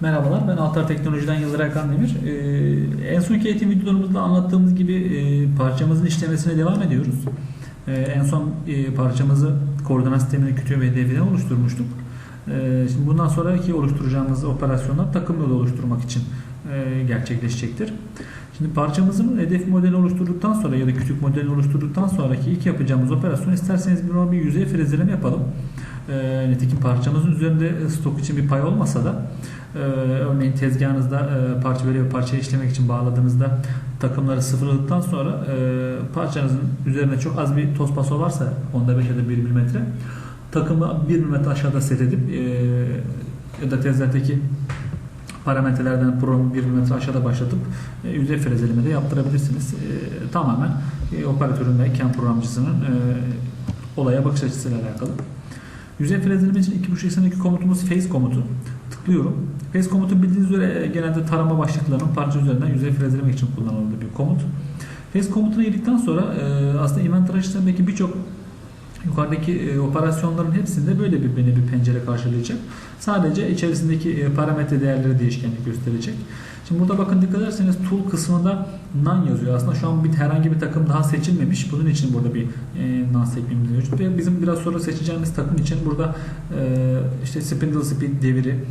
Merhabalar, ben Altar Teknoloji'den Yıldır Erkan Demir. Ee, en sonki eğitim videolarımızda anlattığımız gibi e, parçamızın işlemesine devam ediyoruz. Ee, en son e, parçamızı koordinat sistemine kütüğü ve hedefine oluşturmuştuk. Ee, şimdi bundan sonraki oluşturacağımız operasyonlar takım yolu oluşturmak için e, gerçekleşecektir. Şimdi parçamızın hedef modeli oluşturduktan sonra ya da kütük modeli oluşturduktan sonraki ilk yapacağımız operasyon isterseniz bir, bir yüzey frezeleme yapalım. E, nitekim parçamızın üzerinde stok için bir pay olmasa da e, örneğin tezgahınızda e, parça böyle bir parçayı işlemek için bağladığınızda takımları sıfırladıktan sonra e, parçanızın üzerine çok az bir toz paso varsa onda 5 ya da 1 mm takımı 1 mm aşağıda set edip e, ya da tezgahtaki parametrelerden programı 1 mm aşağıda başlatıp e, yüzey frezeleme de yaptırabilirsiniz. E, tamamen e, operatörün ve CAM programcısının olaya bakış açısıyla alakalı. Yüzey frezeleme için 2.5 eksenindeki komutumuz phase komutu. Tıklıyorum. Phase komutu bildiğiniz üzere genelde tarama başlıklarının parça üzerinden yüzey frezelemek için kullanıldığı bir komut. Phase komutuna girdikten sonra aslında inventory sistemindeki birçok yukarıdaki e, operasyonların hepsinde böyle bir beni bir pencere karşılayacak. Sadece içerisindeki e, parametre değerleri değişkenlik gösterecek. Şimdi burada bakın dikkat ederseniz tool kısmında none yazıyor. Aslında şu an bir herhangi bir takım daha seçilmemiş. Bunun için burada bir e, none sekmemiz mevcut. Ve bizim biraz sonra seçeceğimiz takım için burada e, işte spindle speed deviri,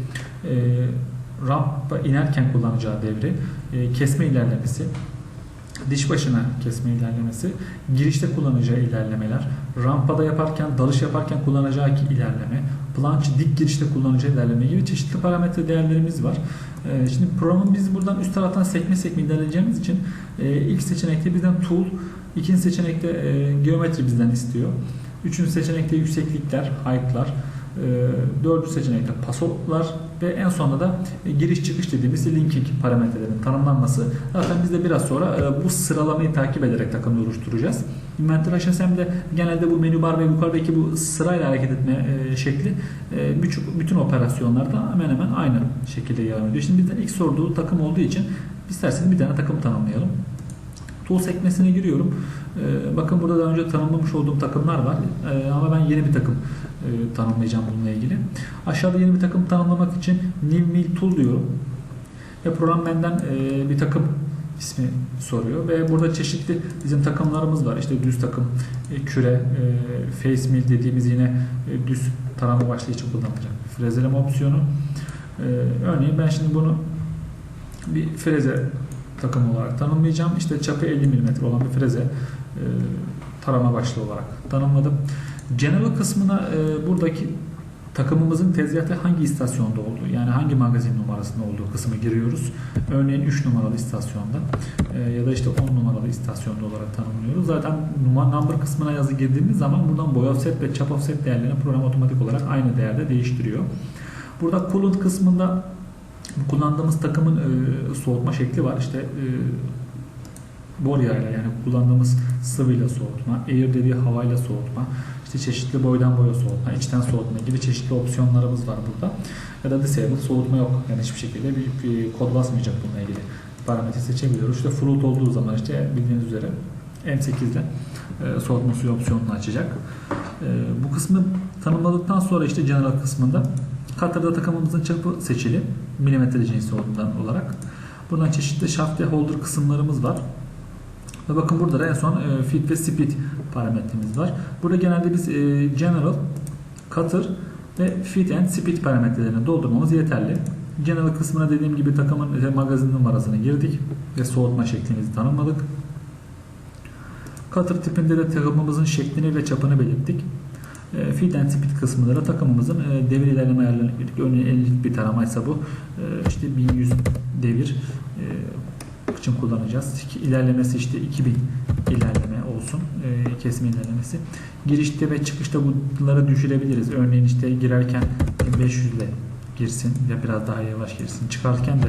e, rampa inerken kullanacağı devri, e, kesme ilerlemesi, diş başına kesme ilerlemesi, girişte kullanacağı ilerlemeler, rampada yaparken, dalış yaparken kullanacağı ilerleme, planç dik girişte kullanacağı ilerleme gibi çeşitli parametre değerlerimiz var. Ee, şimdi programın biz buradan üst taraftan sekme sekme ilerleyeceğimiz için e, ilk seçenekte bizden tool, ikinci seçenekte e, geometri bizden istiyor. Üçüncü seçenekte yükseklikler, height'lar, dördüncü seçenekte pasolar ve en sonunda da giriş çıkış dediğimiz linking parametrelerin tanımlanması. Zaten biz de biraz sonra bu sıralamayı takip ederek takımı oluşturacağız. Inventory HSM'de genelde bu menü bar ve yukarıdaki bu sırayla hareket etme şekli bütün operasyonlarda hemen hemen aynı şekilde devam ediyor. Şimdi bizden ilk sorduğu takım olduğu için isterseniz bir tane takım tanımlayalım. Tool sekmesine giriyorum. Bakın burada daha önce tanımlamış olduğum takımlar var. Ama ben yeni bir takım tanımlayacağım bununla ilgili. Aşağıda yeni bir takım tanımlamak için new mail tool diyorum. Ve program benden bir takım ismi soruyor ve burada çeşitli bizim takımlarımız var. İşte düz takım, küre, face mill dediğimiz yine düz tarama başlayıcı kullanılacak. Frezeleme opsiyonu. Örneğin ben şimdi bunu bir freze takım olarak tanımlayacağım. İşte çapı 50 mm olan bir freze tarama başlığı olarak tanımladım. General kısmına e, buradaki takımımızın tezgahta hangi istasyonda olduğu yani hangi magazin numarasında olduğu kısmı giriyoruz. Örneğin 3 numaralı istasyonda e, ya da işte 10 numaralı istasyonda olarak tanımlıyoruz. Zaten number kısmına yazı girdiğimiz zaman buradan boy offset ve chap offset değerlerini program otomatik olarak aynı değerde değiştiriyor. Burada coolant kısmında kullandığımız takımın e, soğutma şekli var. İşte e, boryayla yani kullandığımız sıvıyla soğutma, air dediği havayla soğutma, işte çeşitli boydan boya soğutma, içten soğutma gibi çeşitli opsiyonlarımız var burada. Ya da disable soğutma yok. Yani hiçbir şekilde bir, bir kod basmayacak bununla ilgili parametre seçebiliyoruz. İşte float olduğu zaman işte bildiğiniz üzere M8'de e, soğutma suyu opsiyonunu açacak. E, bu kısmı tanımladıktan sonra işte general kısmında Cutter'da takımımızın çapı seçili. Milimetre cinsi olduğundan olarak. Buradan çeşitli shaft ve holder kısımlarımız var. Ve bakın burada da en son e, fit ve speed parametremiz var. Burada genelde biz e, general, cutter ve fit and speed parametrelerini doldurmamız yeterli. General kısmına dediğim gibi takımın e, magazin numarasını girdik ve soğutma şeklimizi tanımladık. Cutter tipinde de takımımızın şeklini ve çapını belirttik. E, feed and speed kısmında da takımımızın e, devir ilerleme ayarlarını girdik. Örneğin 50'lik bir taramaysa bu e, işte 1100 devir e, için kullanacağız. İlerlemesi işte 2000 ilerleme olsun. E, kesme ilerlemesi. Girişte ve çıkışta bunları düşürebiliriz. Örneğin işte girerken 1500 ile girsin ya biraz daha yavaş girsin. Çıkarken de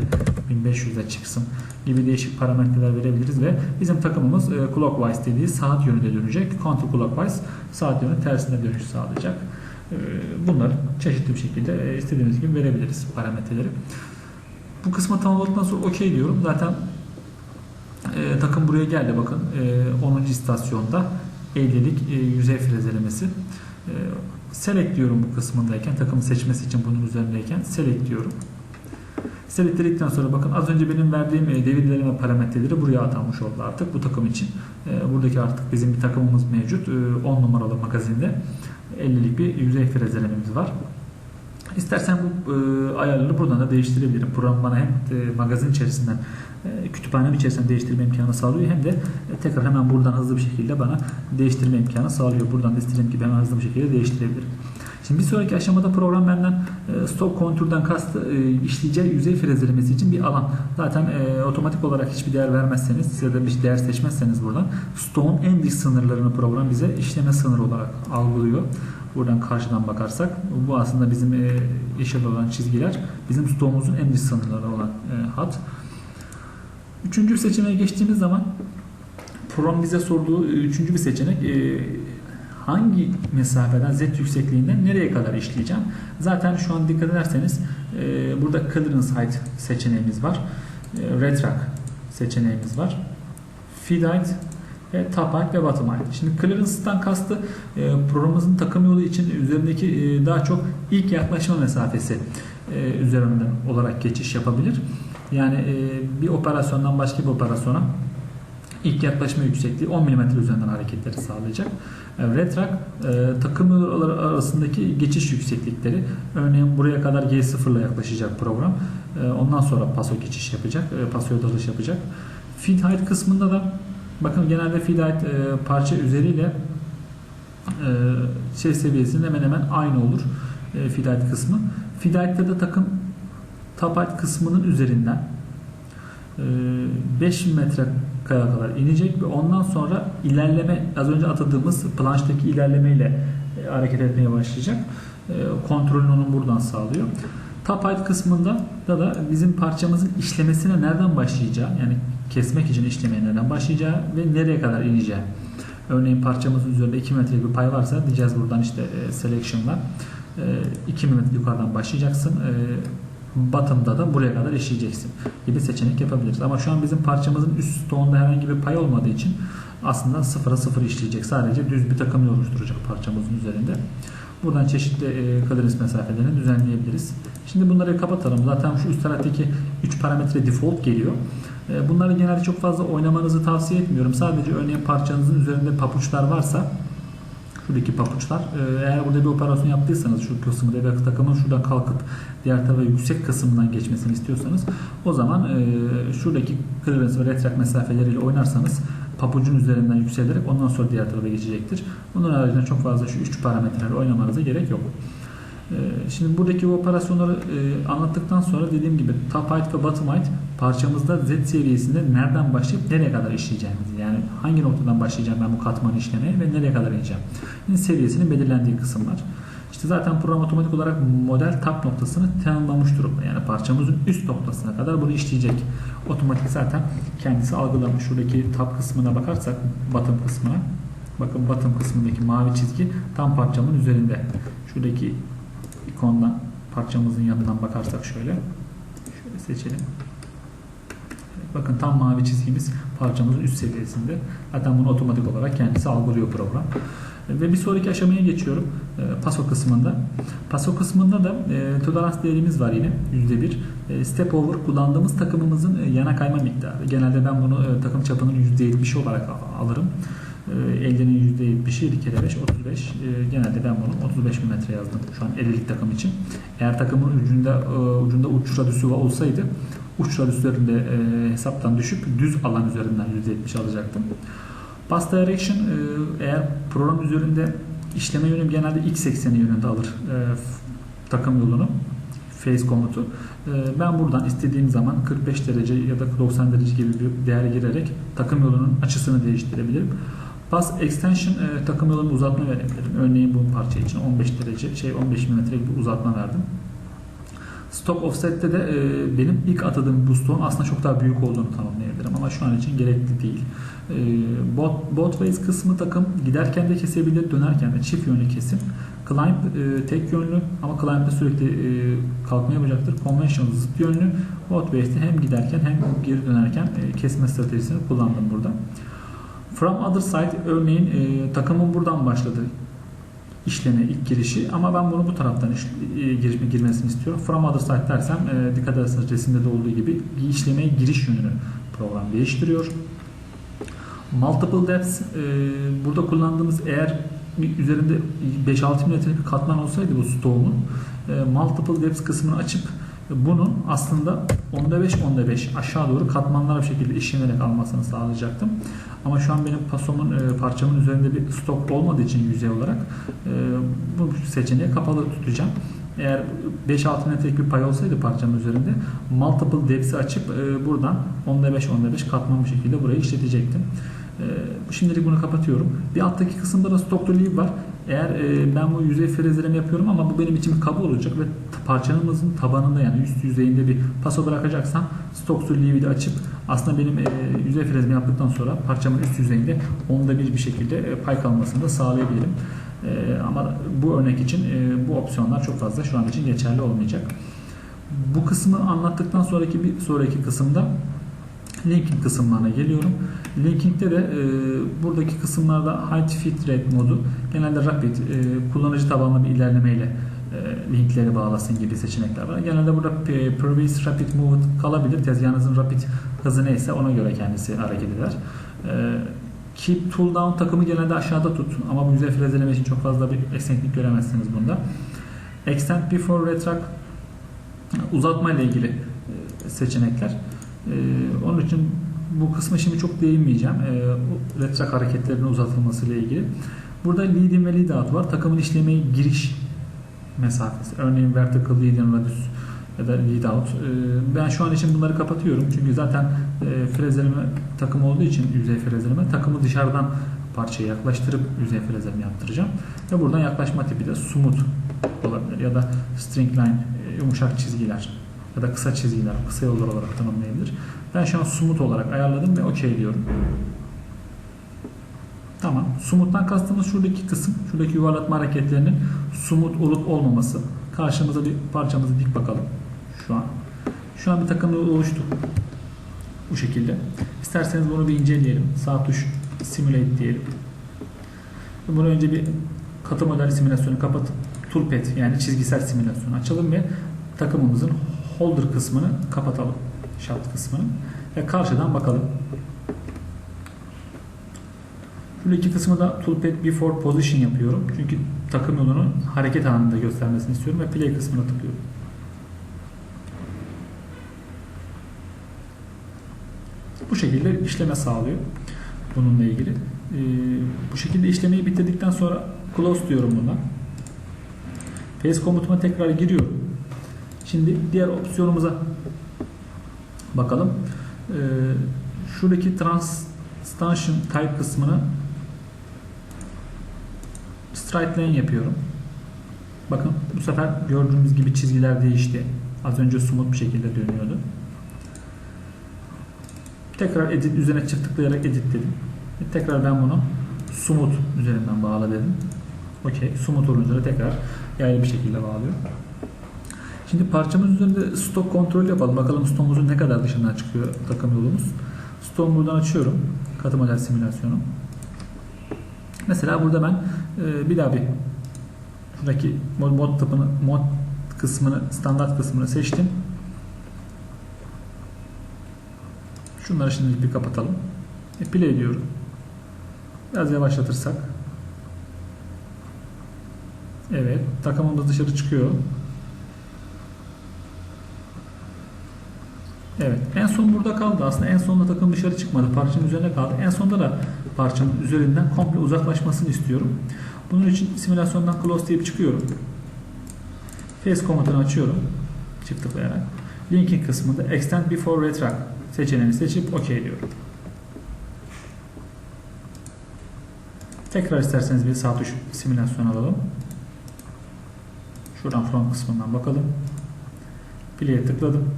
1500 ile çıksın gibi değişik parametreler verebiliriz ve bizim takımımız e, clockwise dediği saat yönünde dönecek. Counter clockwise saat yönü tersine dönüş sağlayacak. E, bunları çeşitli bir şekilde e, istediğimiz gibi verebiliriz parametreleri. Bu kısmı tamamladıktan sonra OK diyorum. Zaten e, takım buraya geldi bakın. E, 10. istasyonda 50'lik e, yüzey frezelemesi. E, select diyorum bu kısmındayken takımı seçmesi için bunun üzerindeyken select diyorum. Selekledikten sonra bakın az önce benim verdiğim e, devirleme parametreleri buraya atanmış oldu artık bu takım için. E, buradaki artık bizim bir takımımız mevcut. E, 10 numaralı magazinde 50'lik bir yüzey frezelememiz var. İstersen bu e, ayarları buradan da değiştirebilirim. Program bana hem e, magazin içerisinden e, kütüphanem içerisinden değiştirme imkanı sağlıyor hem de e, tekrar hemen buradan hızlı bir şekilde bana değiştirme imkanı sağlıyor. Buradan da istediğim gibi hemen hızlı bir şekilde değiştirebilirim. Şimdi bir sonraki aşamada program benden e, stop kontürden kastı e, işleyeceği yüzey frezelemesi için bir alan. Zaten e, otomatik olarak hiçbir değer vermezseniz ya da bir değer seçmezseniz buradan stoğun en dış sınırlarını program bize işleme sınırı olarak algılıyor. Buradan karşıdan bakarsak bu aslında bizim e, yeşil olan çizgiler bizim stoğumuzun en dış sınırları olan e, hat. Üçüncü seçeneğe geçtiğimiz zaman program bize sorduğu e, üçüncü bir seçenek e, hangi mesafeden z yüksekliğinden nereye kadar işleyeceğim? Zaten şu an dikkat ederseniz burada clearance height seçeneğimiz var. E, seçeneğimiz var. Feed height ve top ve bottom. Şimdi clearance'dan kastı e, programımızın takım yolu için üzerindeki e, daha çok ilk yaklaşma mesafesi e, üzerinden olarak geçiş yapabilir. Yani e, bir operasyondan başka bir operasyona ilk yaklaşma yüksekliği 10 mm üzerinden hareketleri sağlayacak. E, Retract e, takım arasındaki geçiş yükseklikleri. Örneğin buraya kadar G0 ile yaklaşacak program. E, ondan sonra paso geçiş yapacak. E, pasoya dalış yapacak. Feed height kısmında da bakın genelde height e, parça üzeriyle e, şey seviyesinin hemen hemen aynı olur. E, height kısmı. Height'ta da takım height kısmının üzerinden 5 metre kaya kadar inecek ve ondan sonra ilerleme az önce atadığımız planştaki ilerlemeyle e, hareket etmeye başlayacak. E, kontrolünü onun buradan sağlıyor. Top height kısmında da da bizim parçamızın işlemesine nereden başlayacağı yani kesmek için işlemeye nereden başlayacağı ve nereye kadar ineceği. Örneğin parçamızın üzerinde 2 metre bir pay varsa diyeceğiz buradan işte e, selection var. 2 metre yukarıdan başlayacaksın bottom'da da buraya kadar işleyeceksin gibi seçenek yapabiliriz. Ama şu an bizim parçamızın üst stoğunda herhangi bir pay olmadığı için aslında sıfıra sıfır işleyecek. Sadece düz bir takım oluşturacak parçamızın üzerinde. Buradan çeşitli e, mesafelerini düzenleyebiliriz. Şimdi bunları kapatalım. Zaten şu üst taraftaki 3 parametre default geliyor. E, bunları genelde çok fazla oynamanızı tavsiye etmiyorum. Sadece örneğin parçanızın üzerinde papuçlar varsa şuradaki papuçlar. Ee, eğer burada bir operasyon yaptıysanız şu kısmı devre takımın şuradan kalkıp diğer tarafa yüksek kısımdan geçmesini istiyorsanız o zaman e, şuradaki clearance ve retract mesafeleriyle oynarsanız papucun üzerinden yükselerek ondan sonra diğer tarafa geçecektir. Bunun haricinde çok fazla şu üç parametreleri oynamanıza gerek yok. Ee, şimdi buradaki bu operasyonları e, anlattıktan sonra dediğim gibi top height ve bottom height parçamızda Z seviyesinde nereden başlayıp nereye kadar işleyeceğimizi yani hangi noktadan başlayacağım ben bu katmanı işlemeye ve nereye kadar ineceğim. Yani seviyesinin belirlendiği kısımlar. İşte zaten program otomatik olarak model tap noktasını tanımlamış durumda. Yani parçamızın üst noktasına kadar bunu işleyecek. Otomatik zaten kendisi algılamış. Şuradaki tap kısmına bakarsak bottom kısmına bakın bottom kısmındaki mavi çizgi tam parçamın üzerinde. Şuradaki ikondan parçamızın yanından bakarsak şöyle şöyle seçelim. Bakın tam mavi çizgimiz parçamızın üst seviyesinde. Zaten bunu otomatik olarak kendisi algılıyor program. Ve bir sonraki aşamaya geçiyorum. E, paso kısmında. Paso kısmında da e, tolerans değerimiz var yine %1. E, step over kullandığımız takımımızın e, yana kayma miktarı. Genelde ben bunu e, takım çapının %70'i olarak alırım. 50'nin %70'i 2 kere 5 35. E, genelde ben bunu 35 metre yazdım şu an 50'lik takım için. Eğer takımın ucunda e, ucunda uç radüsü olsaydı uç radüslerinde e, hesaptan düşüp düz alan üzerinden %70 alacaktım. Pass direction eğer program üzerinde işleme yönü genelde x ekseni yönünde alır takım yolunu phase komutu. Ben buradan istediğim zaman 45 derece ya da 90 derece gibi bir değer girerek takım yolunun açısını değiştirebilirim. Pass extension e, takım yolunu uzatma verebilirim. Örneğin bu parça için 15 derece şey 15 mm bir uzatma verdim. Stop offset'te de e, benim ilk atadığım bu aslında çok daha büyük olduğunu tanımlayabilirim ama şu an için gerekli değil. E, bot, bot ways kısmı takım giderken de kesebilir, dönerken de çift yönlü kesim. Climb e, tek yönlü ama climb'de sürekli e, kalkma yapacaktır. Conventional zıt yönlü. Bot ways'te hem giderken hem geri dönerken e, kesme stratejisini kullandım burada. From other side örneğin e, takımın buradan başladı. İşleme ilk girişi ama ben bunu bu taraftan iş, e, girme, girmesini istiyorum. From other side dersem e, dikkat ederseniz resimde de olduğu gibi işlemeye giriş yönünü program değiştiriyor. Multiple depths e, burada kullandığımız eğer bir üzerinde 5-6 milimetrelik bir katman olsaydı bu stoğumun e, multiple depths kısmını açıp bunun aslında onda 5 onda 5 aşağı doğru katmanlara bir şekilde işlenerek almasını sağlayacaktım. Ama şu an benim pasomun e, parçamın üzerinde bir stok olmadığı için yüzey olarak e, bu seçeneği kapalı tutacağım. Eğer 5-6 metrelik bir pay olsaydı parçanın üzerinde multiple depths'i açıp e, buradan onda 5 onda 5 katman bir şekilde burayı işletecektim. E, şimdilik bunu kapatıyorum. Bir alttaki kısımda da to leave var. Eğer e, ben bu yüzey frezlerimi yapıyorum ama bu benim için bir kabı olacak ve parçamızın tabanında yani üst yüzeyinde bir paso bırakacaksam stock to leave'i de açıp aslında benim e, yüzey frezimi yaptıktan sonra parçamın üst yüzeyinde onda bir bir şekilde e, pay kalmasını da sağlayabilirim. E, ama bu örnek için e, bu opsiyonlar çok fazla şu an için geçerli olmayacak. Bu kısmı anlattıktan sonraki bir sonraki kısımda linking kısımlarına geliyorum. Linking'de de e, buradaki kısımlarda High Fit Rate modu genelde rapid, e, kullanıcı tabanlı bir ilerlemeyle e, linkleri bağlasın gibi seçenekler var. Genelde burada e, Previous Rapid Movement kalabilir. Tezgahınızın rapid hızı neyse ona göre kendisi hareket eder. E, Keep Tool Down takımı genelde aşağıda tut ama bu yüzey frezeleme için çok fazla bir esneklik göremezsiniz bunda. Extend Before Retract uzatma ile ilgili e, seçenekler. E, onun için bu kısmı şimdi çok değinmeyeceğim. E, retrak hareketlerinin uzatılması ile ilgili. Burada lead in ve lead out var. Takımın işlemeye giriş mesafesi. Örneğin vertical lead in radius ya da lead out. E, ben şu an için bunları kapatıyorum. Çünkü zaten e, frezeleme takım olduğu için yüzey frezeleme takımı dışarıdan parçaya yaklaştırıp yüzey frezeleme yaptıracağım. Ve buradan yaklaşma tipi de smooth olabilir ya da string line e, yumuşak çizgiler ya da kısa çizgiler, kısa yollar olarak tanımlayabilir. Ben şu an smooth olarak ayarladım ve OK diyorum. Tamam. Smooth'tan kastımız şuradaki kısım, şuradaki yuvarlatma hareketlerinin smooth olup olmaması. Karşımıza bir parçamızı dik bakalım. Şu an. Şu an bir takımı oluştu. Bu şekilde. İsterseniz bunu bir inceleyelim. Sağ tuş simulate diyelim. Bunu önce bir katı model simülasyonu kapatıp toolpad yani çizgisel simülasyonu açalım ve takımımızın holder kısmını kapatalım. Shaft kısmını. Ve karşıdan bakalım. Şöyle iki kısmı da toolpad before position yapıyorum. Çünkü takım yolunu hareket anında göstermesini istiyorum ve play kısmına tıklıyorum. Bu şekilde işleme sağlıyor. Bununla ilgili. Ee, bu şekilde işlemeyi bitirdikten sonra close diyorum buna. Face komutuma tekrar giriyorum. Şimdi diğer opsiyonumuza bakalım. Ee, şuradaki translation type kısmını straight line yapıyorum. Bakın bu sefer gördüğünüz gibi çizgiler değişti. Az önce smooth bir şekilde dönüyordu. Tekrar edit üzerine çift tıklayarak edit dedim. Tekrar ben bunu smooth üzerinden bağla dedim. Okey. Smooth olunca da tekrar yaylı bir şekilde bağlıyor. Şimdi parçamız üzerinde stok kontrol yapalım. Bakalım stoğumuzun ne kadar dışından çıkıyor takım yolumuz. Stoğumu buradan açıyorum. Katı model simülasyonu. Mesela burada ben e, bir daha bir şuradaki mod, mod tapını, mod kısmını, standart kısmını seçtim. Şunları şimdi bir kapatalım. E, play diyorum. Biraz yavaşlatırsak. Evet. Takımımız dışarı çıkıyor. Evet. En son burada kaldı. Aslında en sonunda takım dışarı çıkmadı. Parçanın üzerine kaldı. En sonunda da parçanın üzerinden komple uzaklaşmasını istiyorum. Bunun için simülasyondan close deyip çıkıyorum. Face komutunu açıyorum. Çift tıklayarak. Linking kısmında extend before retract seçeneğini seçip OK diyorum. Tekrar isterseniz bir sağ tuş simülasyon alalım. Şuradan front kısmından bakalım. Play'e tıkladım.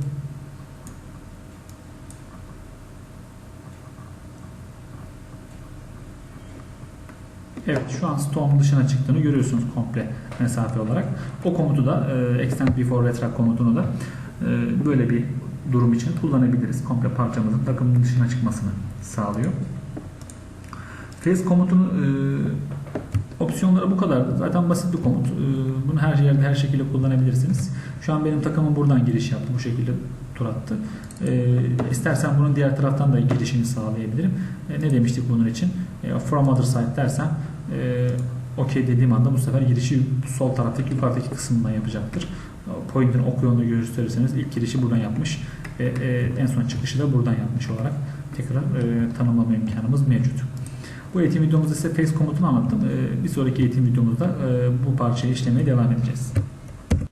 Evet şu an storm dışına çıktığını görüyorsunuz komple mesafe olarak. O komutu da e, extend before retract komutunu da e, böyle bir durum için kullanabiliriz. Komple parçamızın takımın dışına çıkmasını sağlıyor. Phase komutunu e, Opsiyonları bu kadardı. Zaten basit bir komut. Ee, Bunu her yerde her şekilde kullanabilirsiniz. Şu an benim takımım buradan giriş yaptı. Bu şekilde tur attı. Ee, istersen bunun diğer taraftan da girişini sağlayabilirim. Ee, ne demiştik bunun için? Ee, from other side dersem e, OK dediğim anda bu sefer girişi sol taraftaki yukarıdaki kısmından yapacaktır. Pointer'ın ok gösterirseniz ilk girişi buradan yapmış ve e, en son çıkışı da buradan yapmış olarak tekrar e, tanımlama imkanımız mevcut. Bu eğitim videomuzda size face komutunu anlattım. E, bir sonraki eğitim videomuzda e, bu parçayı işlemeye devam edeceğiz.